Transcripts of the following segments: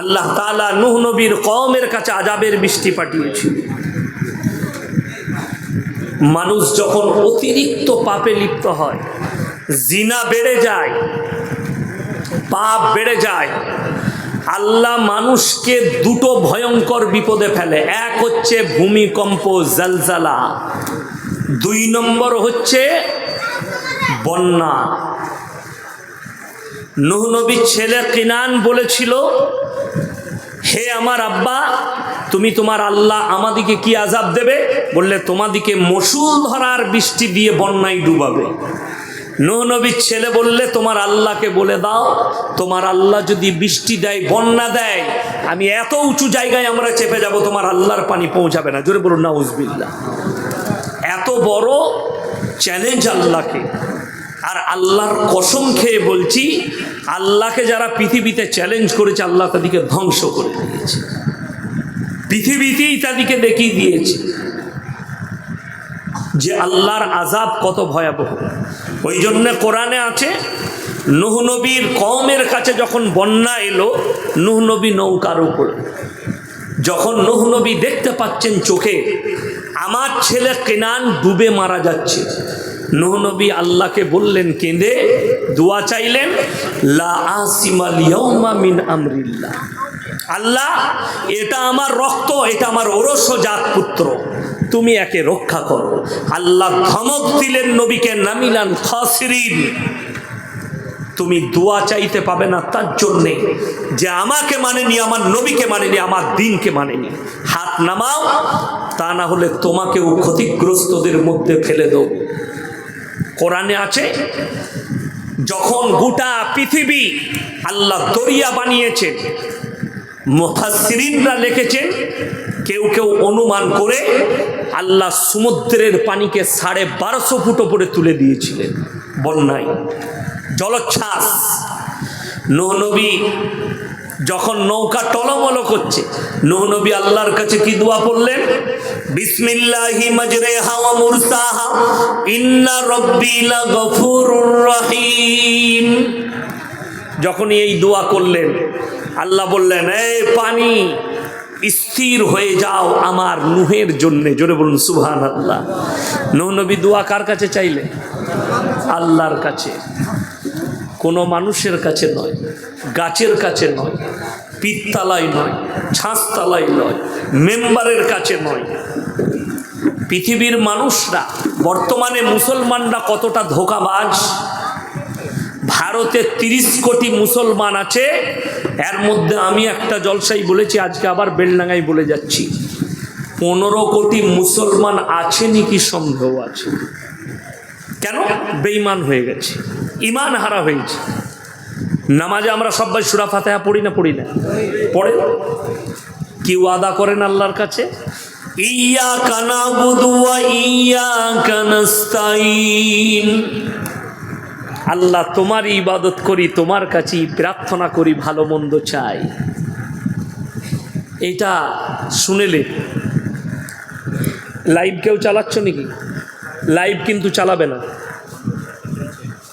আল্লাহ তালা নুহ নবীর কমের কাছে আজাবের বৃষ্টি পাঠিয়েছিল মানুষ যখন অতিরিক্ত পাপে লিপ্ত হয়, জিনা বেড়ে যায়, পাপ বেড়ে যায়, আল্লাহ মানুষকে দুটো ভয়ঙ্কর বিপদে ফেলে। এক হচ্ছে ভূমিকম্প জালজালা, দুই নম্বর হচ্ছে বন্যা। নুহ নবীর ছেলে কিনান বলেছিল, হে আমার আব্বা, তুমি তোমার আল্লাহ আমাদিকে কি আজাব দেবে? বললে, তোমাদিকে মসুল ধরার বৃষ্টি দিয়ে বন্যায় ডুবাবে। নবীর ছেলে বললে, তোমার আল্লাহকে বলে দাও, তোমার আল্লাহ যদি বৃষ্টি দেয়, বন্যা দেয়, আমি এত উঁচু জায়গায় আমরা চেপে যাব, তোমার আল্লাহর পানি পৌঁছাবে না। জোরে বলুন না উজবিল্লা এত বড় চ্যালেঞ্জ আল্লাহকে। আর আল্লাহর কসম খেয়ে বলছি, আল্লাহকে যারা পৃথিবীতে চ্যালেঞ্জ করেছে, আল্লাহ তাদেরকে ধ্বংস করে দিয়েছে। পৃথিবীতেই তাদেরকে দেখিয়ে দিয়েছে যে আল্লাহর আজাব কত ভয়াবহ। ওই জন্য কোরআনে আছে নবীর কমের কাছে যখন বন্যা এলো, নুহ নবী নৌকার উপরে। যখন নুহ নবী দেখতে পাচ্ছেন চোখে, আমার ছেলে কেনান ডুবে মারা যাচ্ছে। নবী আল্লাহকে বললেন, কেঁদে দোয়া চাইলেন, লা আমরিল্লাহ। আল্লাহ, এটা আমার রক্ত, এটা আমার ওরস জাত পুত্র, তুমি একে রক্ষা করো। আল্লাহ ধমক দিলেন নবীকে, নামিলান খাসিরিন। তুমি দোয়া চাইতে পাবে না তার জন্যে, যে আমাকে মানেনি, আমার নবীকে মানেনি, আমার দিনকে মানেনি। হাত নামাও, তা না হলে তোমাকেও ক্ষতিগ্রস্তদের মধ্যে ফেলে দেবো। কোরআনে আছে, যখন গোটা পৃথিবী আল্লাহ দরিয়া বানিয়েছেন, মুফাসসিরিনরা লিখেছেন, কেউ কেউ অনুমান করে আল্লাহ সমুদ্রের পানিকে সাড়ে বারোশো ফুট ওপরে তুলে দিয়েছিলেন, বন্যায়। জলোচ্ছ্বাস। নবী যখন নৌকা টলমল করছে নৌ নবী আল্লাহর কাছে কি দোয়া পড়লেন? রহিম। যখনই এই দোয়া করলেন, আল্লাহ বললেন, এই পানি, স্থির হয়ে যাও আমার নুহের জন্যে। জোরে বলুন সুবহান আল্লাহ নৌ নবী দোয়া কার কাছে চাইলে আল্লাহর কাছে। কোনো মানুষের কাছে নয়, গাছের কাছে নয়, পিত্তালায় নয়, ছাঁচতালায় নয়, মেম্বারের কাছে নয়। পৃথিবীর মানুষরা, বর্তমানে মুসলমানরা কতটা ধোকাবাজ? ভারতে তিরিশ কোটি মুসলমান আছে, এর মধ্যে আমি একটা জলসাই বলেছি, আজকে আবার বেলডাঙ্গাই বলে যাচ্ছি। পনেরো কোটি মুসলমান আছে নাকি সন্দেহ আছে? কেন? বেইমান হয়ে গেছে। ইমান হারা হয়েছে। নামাজে আমরা সবাই সুরা ফাতেহা পড়ি না পড়ি না? পড়ে? কি ওয়াদা করেন আল্লাহর কাছে? ইয়া কানা বুদুয়া ইয়া কানাস্তাইন আল্লাহ তোমার ইবাদত করি, তোমার কাছেই প্রার্থনা করি, ভালো মন্দ চাই। এটা শুনেলে লাইভ কেউ চালাচ্ছ নাকি? লাইভ কিন্তু চালাবে না।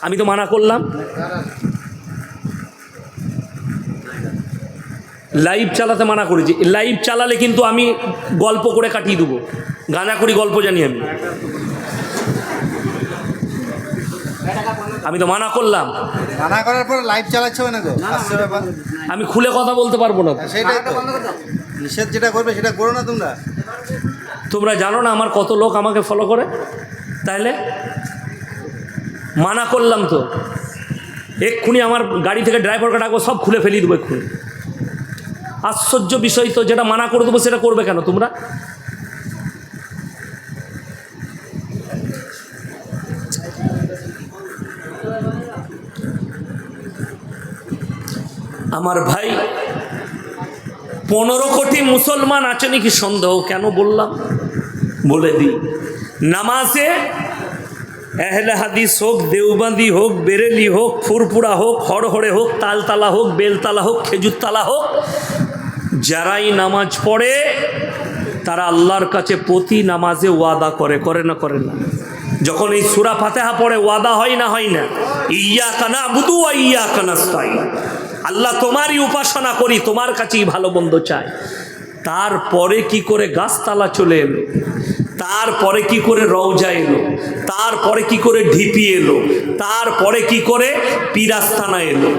আমি তো মানা করলাম। লাইভ চালাতে মানা করেছি। লাইভ চালালে কিন্তু আমি গল্প করে কাটিয়ে দেবো। গানা করি গল্প জানি আমি। আমি তো মানা করলাম। মানা করার পর লাইভ চালাচ্ছে না গো আমি খুলে কথা বলতে পারব না। হ্যাঁ, সেটাই তো। নিষেধ যেটা করবে সেটা করো না তোমরা। তোমরা জানো না আমার কত লোক আমাকে ফলো করে? তাহলে মানা করলাম তো। এক্ষুনি আমার গাড়ি থেকে ড্রাইভারকে ডাকবো সব খুলে ফেলিয়ে দেবো এক্ষুনি। আশ্চর্য বিষয় তো, যেটা মানা করে দেবো সেটা করবে কেন তোমরা? আমার ভাই, পনেরো কোটি মুসলমান আছে নাকি সন্দেহ? কেন বললাম? বলে দিই। নামাজে এহলে হাদিস হোক, দেওবান্দি হোক, বেরেলি হোক ফুরপুরা হোক, হড়হড়ে হোক, তালতালা হোক, বেলতালা হোক, খেজুরতালা হোক, যারাই নামাজ পড়ে, তারা আল্লাহর কাছে প্রতি নামাজে ওয়াদা করে করে না করে না। যখন এই সুরা ফাতেহা পড়ে, ওয়াদা হয় না হয় না? ইয়া কানা বুধু ইয়া কানাস্তাই আল্লাহ তোমারই উপাসনা করি, তোমার কাছেই ভালো মন্দ চাই। তারপরে কি করে গাছতলা চলে এলো? তারপরে কি করে রওজা এলো? তারপরে কি করে ঢিপি এলো? তারপরে কি করে পিরাস্তানা এলো?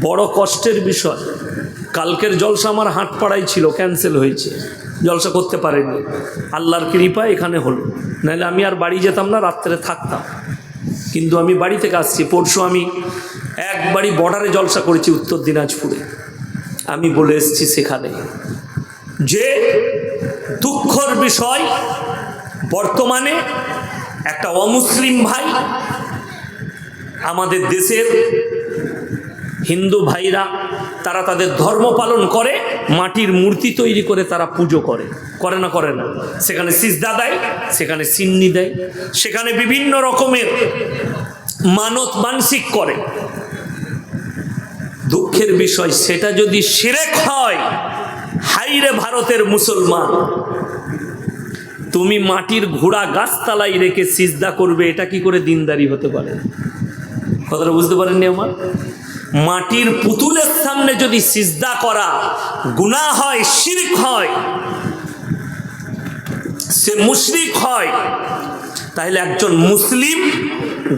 বড় কষ্টের বিষয়। কালকের জলসা আমার হাটপাড়াই ছিল ক্যান্সেল হয়েছে। জলসা করতে পারেনি। আল্লাহর কৃপা এখানে হলো। নাহলে আমি আর বাড়ি যেতাম না, রাত্রে থাকতাম। কিন্তু আমি বাড়ি থেকে আসছি। পরশু আমি একবারই বর্ডারে জলসা করেছি উত্তর দিনাজপুরে। আমি বলে এসেছি সেখানে। যে দুঃখর বিষয়, বর্তমানে একটা অমুসলিম ভাই, আমাদের দেশের হিন্দু ভাইরা, তারা তাদের ধর্ম পালন করে, মাটির মূর্তি তৈরি করে তারা পুজো করে। করে না করে না। সেখানে সিজদা দেয়, সেখানে সিন্নি দেয়, সেখানে বিভিন্ন রকমের মানত মানসিক করে। দুঃখের বিষয়, সেটা যদি সেরেক হয় হাইরে ভারতের মুসলমান। তুমি মাটির ঘোড়া গাছতলায় রেখে সিজদা করবে, এটা কি করে দিনদারি হতে পারে? কথাটা বুঝতে পারেননি আমার? মাটির পুতুলের সামনে যদি সিজদা করা গুনাহ হয়, শিরিক হয়, সে মুশরিক হয়, তাহলে একজন মুসলিম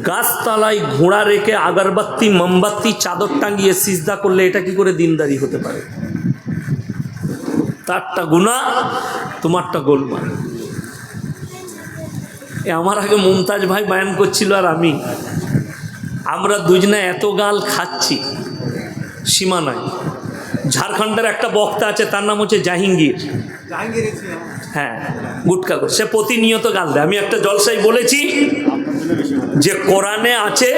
গাছতলায় ঘোড়া রেখে আগরবাতি, মোমবাতি, চাদর টাঙিয়ে সিজদা করলে এটা কি করে দিনদারি হতে পারে? তারটা গুণা তোমারটা গোলমাল। এ আমার আগে মুমতাজ ভাই বায়ান করছিল আর আমি। আমরা দুজনে এত গাল খাচ্ছি সীমানায় ঝাড়খণ্ডের একটা বক্তা আছে তার নাম হচ্ছে জাহিঙ্গীর। হ্যাঁ গুটকা সে প্রতিনিয়ত গাল দেয়। আমি একটা জলসাই বলেছি যে কোরআনে আছে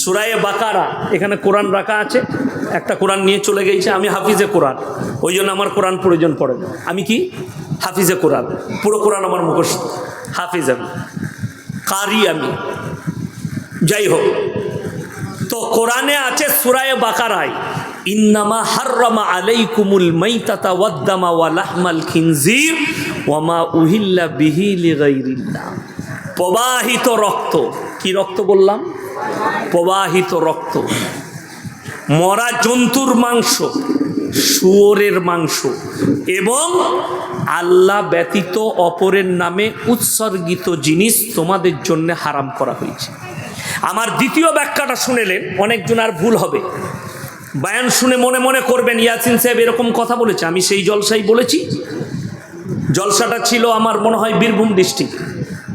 সুরায়ে বাকারা, এখানে কোরআন রাখা আছে, একটা কোরআন নিয়ে চলে গেছে, আমি হাফিজে কোরআন, ওই জন্য আমার কোরআন প্রয়োজন পড়ে আমি কি? হাফিজে কোরআন, পুরো কোরআন আমার মুখস্থ, হাফিজ আমি, কারি আমি। যাই হোক, তো কোরআনে আছে সুরায়ে বাকারায়, ইন্নামা হাররামা আলাইকুমুল মাইতাতা ওয়াদ্দামা ওয়া খিনজির ওয়ামা উহিল্লা বিহি প্রবাহিত রক্ত। কি রক্ত বললাম? প্রবাহিত রক্ত। মরা জন্তুর মাংস, শুয়োরের মাংস এবং আল্লাহ ব্যতীত অপরের নামে উৎসর্গিত জিনিস তোমাদের জন্য হারাম করা হয়েছে। আমার দ্বিতীয় ব্যাখ্যাটা শুনেলেন, অনেকজন আর ভুল হবে। বায়ান শুনে মনে মনে করবেন, ইয়াসিন সাহেব এরকম কথা বলেছে, আমি সেই জলসাই বলেছি। জলসাটা ছিল আমার মনে হয় বীরভূম ডিস্ট্রিক্ট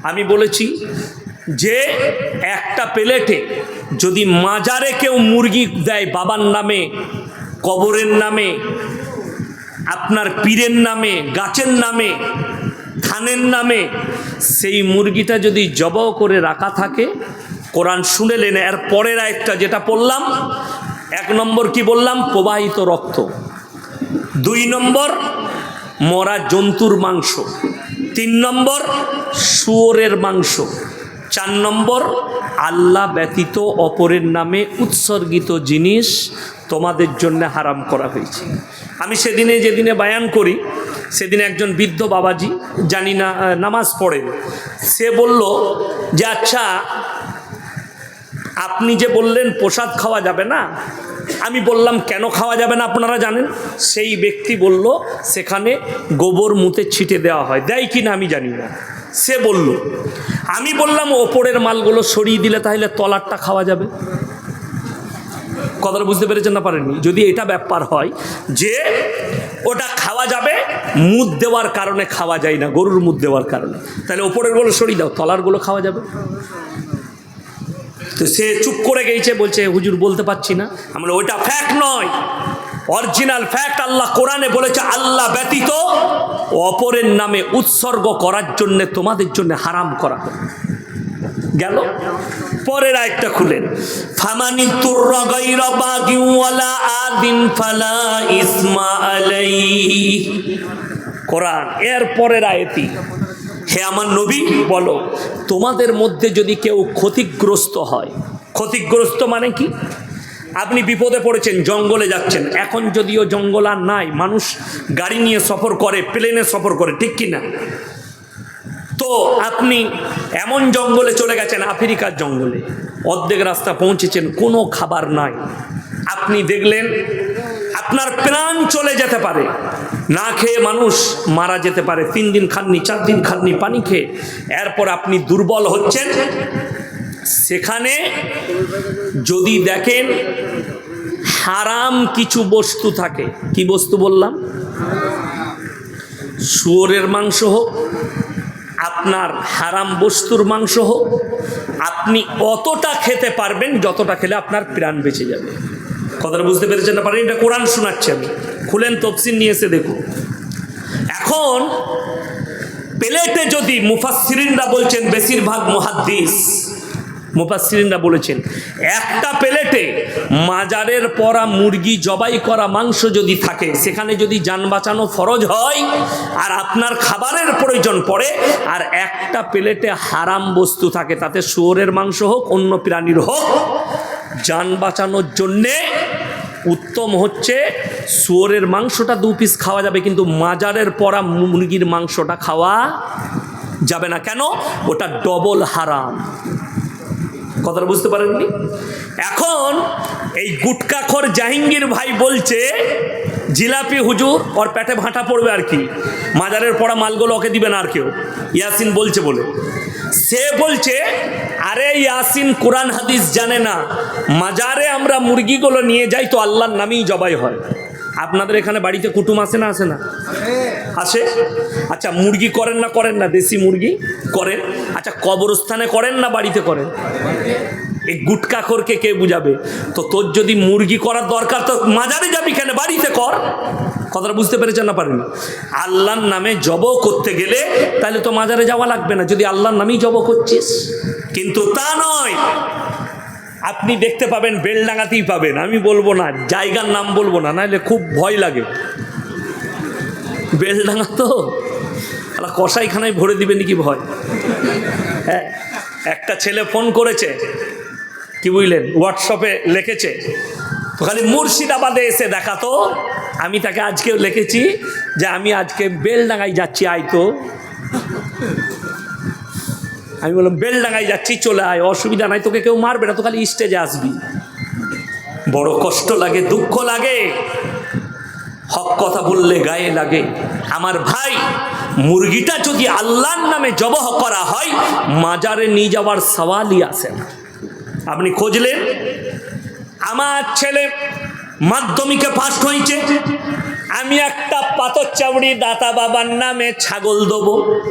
আমি বলেছি যে একটা প্লেটে যদি মাজারে কেউ মুরগি দেয় বাবার নামে, কবরের নামে, আপনার পীরের নামে, গাছের নামে, ধানের নামে, সেই মুরগিটা যদি জবাও করে রাখা থাকে, কোরআন শুনেলেন এর পরের একটা যেটা পড়লাম, এক নম্বর কি বললাম? প্রবাহিত রক্ত। দুই নম্বর, মরা জন্তুর মাংস। তিন নম্বর, শুয়োরের মাংস। চার নম্বর, আল্লাহ ব্যতীত অপরের নামে উৎসর্গিত জিনিস তোমাদের জন্য হারাম করা হয়েছে। আমি সেদিনে যেদিনে বায়ান করি, সেদিন একজন বৃদ্ধ বাবাজি জানি না নামাজ পড়েন। সে বলল যে আচ্ছা আপনি যে বললেন প্রসাদ খাওয়া যাবে না? আমি বললাম, কেন খাওয়া যাবে না? আপনারা জানেন। সেই ব্যক্তি বলল, সেখানে গোবর মুতে ছিটে দেওয়া হয়। দেয় কি না আমি জানি না। সে বলল, আমি বললাম, ওপরের মালগুলো সরিয়ে দিলে তাহলে তলারটা খাওয়া যাবে। কথাটা বুঝতে পেরেছেন না পারেননি? যদি এটা ব্যাপার হয় যে ওটা খাওয়া যাবে, মুদ দেওয়ার কারণে খাওয়া যায় না, গরুর মুদ দেওয়ার কারণে। তাহলে ওপরেরগুলো সরিয়ে দাও তলারগুলো খাওয়া যাবে। তো সে চুপ করে গেছে, বলছে, হুজুর, বলতে পারছি না। আমরা ওইটা ফ্যাক্ট নয়। অরিজিনাল ফ্যাক্ট আল্লাহ কোরআনে বলেছে, আল্লাহ ব্যতীত অপরের নামে উৎসর্গ করার জন্য তোমাদের জন্য হারাম করা গেল? পরের আরেকটা খুলেন। ফামানি তুর্রা আদিন ফালা ইসমা আলাইহি। কোরআন, এর পরের আয়াতি হে আমার নবী, বলো, তোমাদের মধ্যে যদি কেউ ক্ষতিগ্রস্ত হয়, ক্ষতিগ্রস্ত মানে কি? আপনি বিপদে পড়েছেন, জঙ্গলে যাচ্ছেন, এখন যদিও জঙ্গল আর নাই, মানুষ গাড়ি নিয়ে সফর করে, প্লেনে সফর করে, ঠিক কি না তো আপনি এমন জঙ্গলে চলে গেছেন, আফ্রিকার জঙ্গলে, অর্ধেক রাস্তা পৌঁছেছেন, কোনো খাবার নাই। আপনি দেখলেন আপনার প্রাণ চলে যেতে পারে। না খেয়ে মানুষ মারা যেতে পারে। তিন দিন খাননি, চার দিন খাননি, পানি খেয়ে। এরপর আপনি দুর্বল হচ্ছেন। সেখানে যদি দেখেন হারাম কিছু বস্তু থাকে, কি বস্তু বললাম? শুয়োরের মাংস হোক, আপনার হারাম বস্তুর মাংস হোক, আপনি অতটা খেতে পারবেন যতটা খেলে আপনার প্রাণ বেঁচে যাবে। কথাটা বুঝতে পেরেছেন না? পারেন, এটা কোরআন শোনাচ্ছি আমি। খুলেন, তফসিল নিয়ে এসে দেখুন। এখন প্লেটে যদি মুফাসসিরিনরা বলছেন, বেশিরভাগ মুহাদ্দিস, মুফাসসিরিনরা বলেছেন, একটা প্লেটে মাজারের পরা মুরগি, জবাই করা মাংস যদি থাকে, সেখানে যদি যান বাঁচানো ফরজ হয়, আর আপনার খাবারের প্রয়োজন পড়ে, আর একটা প্লেটে হারাম বস্তু থাকে, তাতে শুয়োরের মাংস হোক, অন্য প্রাণীর হোক যান বাঁচানোর জন্যে উত্তম হচ্ছে শুয়োরের মাংসটা দু পিস খাওয়া যাবে, কিন্তু মাজারের পরা মুরগির মাংসটা খাওয়া যাবে না। কেন? ওটা ডবল হারাম। কথাটা বুঝতে পারেননি? এখন এই গুটকাখর জাহাঙ্গীর ভাই বলছে, জিলাপি হুজুর, ওর পেটে ভাঁটা পড়বে আর কি। মাজারের পড়া মালগুলো ওকে দিবে না আর কেউ। ইয়াসিন বলছে বলে। সে বলছে আরে ইয়াসিন কোরআন হাদিস জানে না। মাজারে আমরা মুরগিগুলো নিয়ে যাই তো আল্লাহর নামেই জবাই হয়। আপনাদের এখানে বাড়িতে কুটুম আসে না আসে না? আসে? আচ্ছা মুরগি করেন না করেন না? দেশি মুরগি করেন? আচ্ছা কবরস্থানে করেন না বাড়িতে করেন? এই গুটকা করকে কে বুঝাবে? তো তোর যদি মুরগি করার দরকার, তো মাজারে যাবি কেন? বাড়িতে কর। কথাটা বুঝতে পেরেছেন না পারেন? আল্লাহর নামে জব করতে গেলে তাহলে তো মাজারে যাওয়া লাগবে না। যদি আল্লাহর নামেই জব করছিস? কিন্তু তা নয়। আপনি দেখতে পাবেন বেলডাঙ্গাতেই পাবেন। আমি বলব না, জায়গার নাম বলব না, নাহলে খুব ভয় লাগে। বেলডাঙ্গা তো? কষাইখানায় ভরে দিবে নাকি ভয়? হ্যাঁ একটা ছেলে ফোন করেছে, কি বুঝলেন, হোয়াটসঅ্যাপে লিখেছে, তো খালি মুর্শিদাবাদে এসে দেখাতো আমি তাকে আজকেও লিখেছি যে আমি আজকে বেলডাঙ্গায় যাচ্ছি, আয় তো। আমি বললাম, বেল বেলডাঙ্গায় যাচ্ছি, চলে আয়, অসুবিধা নাই, তোকে কেউ মারবে না, তো খালি স্টেজে আসবি। বড় কষ্ট লাগে, দুঃখ লাগে। হক কথা বললে গায়ে লাগে। আমার ভাই, মুরগিটা যদি আল্লাহর নামে জবহ করা হয়, মাজারে নিয়ে যাওয়ার সওয়ালই আসে না। আপনি খুঁজলেন? আমার ছেলে মাধ্যমিকে পাস হয়েছে। আমি একটা পাথর চাবড়ি দাতা বাবার নামে ছাগল দেবো।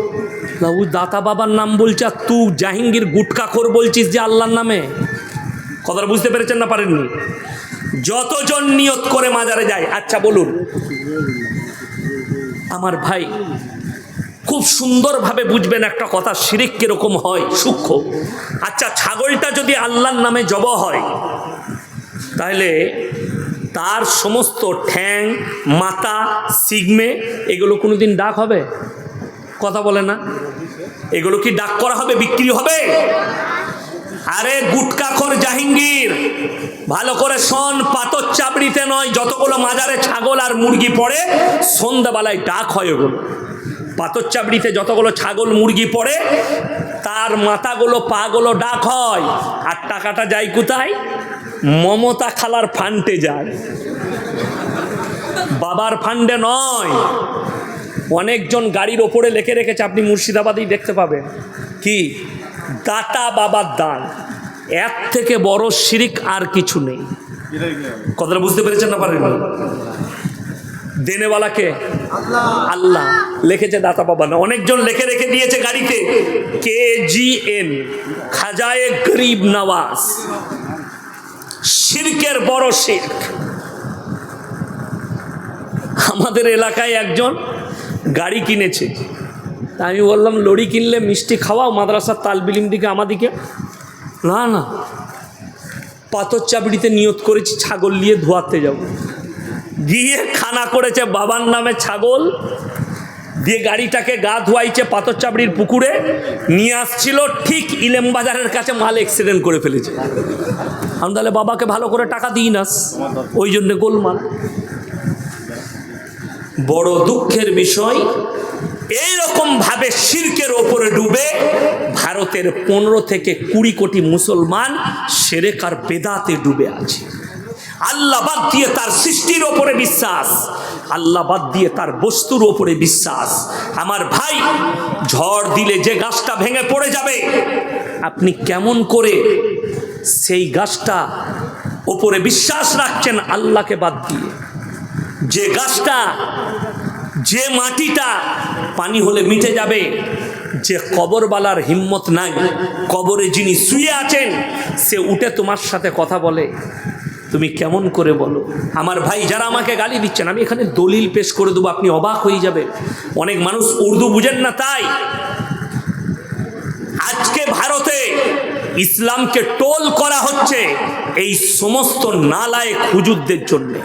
বাবু, দাতা বাবার নাম বলছে আর তুই জাহাঙ্গীর গুটকাখোর বলছিস যে আল্লাহর নামে? কথাটা বুঝতে পেরেছেন না পারেননি? যতজন নিয়ত করে মাজারে যায় আচ্ছা বলুন। আমার ভাই, খুব সুন্দরভাবে বুঝবেন একটা কথা, শিরিক কীরকম হয়, সূক্ষ্ম। আচ্ছা ছাগলটা যদি আল্লাহর নামে জব হয়, তাহলে তার সমস্ত ঠ্যাং, মাথা, সিগমে, এগুলো কোনোদিন ডাক হবে? কথা বলে না? এগুলো কি ডাক করা হবে, বিক্রি হবে? আরে গুটকাখর জাহাঙ্গীর, ভালো করে শোন পাতর চাপড়িতে নয়, যতগুলো মাজারে ছাগল আর মুরগি পড়ে, সন্ধ্যাবেলায় ডাক হয় ওগুলো। পাতর চাপড়িতে যতগুলো ছাগল, মুরগি পড়ে, তার মাথাগুলো, পাগুলো ডাক হয়। আর টাকাটা যায় কোথায়? মমতা খালার ফান্ডে যায়। বাবার ফান্ডে নয় অনেকজন গাড়ির ওপরে লেখে রেখেছে, আপনি মুর্শিদাবাদেই দেখতে পাবেন। কি? দাতা বাবার দান। এর থেকে বড় শিরিক আর কিছু নেই। কথাটা বুঝতে পেরেছেন না পারেন দেনেওয়ালাকে? আল্লাহ। লিখেছে দাতা বাবা না। অনেকজন লেখে রেখে দিয়েছে গাড়িতে। কে জি এন। খাজায়ে গরিব নওয়াজ। শিরকের বড় শির্ক। আমাদের এলাকায় একজন গাড়ি কিনেছে। তা আমি বললাম, লড়ি কিনলে মিষ্টি খাওয়াও মাদ্রাসার তালবিলিম দিকে আমাদিকে? না না। পাথর চাবড়িতে নিয়ত করেছি, ছাগল নিয়ে ধোয়াতে যাব। গিয়ে খানা করেছে বাবার নামে ছাগল, দিয়ে গাড়িটাকে গা ধোয়াইছে পাথর চাবড়ির পুকুরে, নিয়ে আসছিল ঠিক ইলেম বাজারের কাছে মাল অ্যাক্সিডেন্ট করে ফেলেছে। আমি তাহলে বাবাকে ভালো করে টাকা দিই নাস ওই জন্যে গোলমাল। বড় দুঃখের বিষয় এইরকম ভাবে শির্কের ওপরে ডুবে ভারতের পনেরো থেকে কুড়ি কোটি মুসলমান সেরেকার বেদাতে ডুবে আছে। আল্লাহ বাদ দিয়ে তার সৃষ্টির ওপরে বিশ্বাস, আল্লাহ বাদ দিয়ে তার বস্তুর ওপরে বিশ্বাস। আমার ভাই, ঝড় দিলে যে গাছটা ভেঙে পড়ে যাবে, আপনি কেমন করে সেই গাছটা ওপরে বিশ্বাস রাখছেন আল্লাহকে বাদ দিয়ে? যে গাছটা, যে মাটিটা পানি হলে মিটে যাবে, যে কবরবালার হিম্মত নাই, কবরে যিনি শুয়ে আছেন, সে উঠে তোমার সাথে কথা বলে। তুমি কেমন করে বলো? আমার ভাই যারা আমাকে গালি দিচ্ছেন, আমি এখানে দলিল পেশ করে দেবো, আপনি অবাক হয়ে যাবে অনেক মানুষ উর্দু বুঝেন না তাই। আজকে ভারতে ইসলামকে টোল করা হচ্ছে এই সমস্ত নালায় হুজুরদের জন্যে।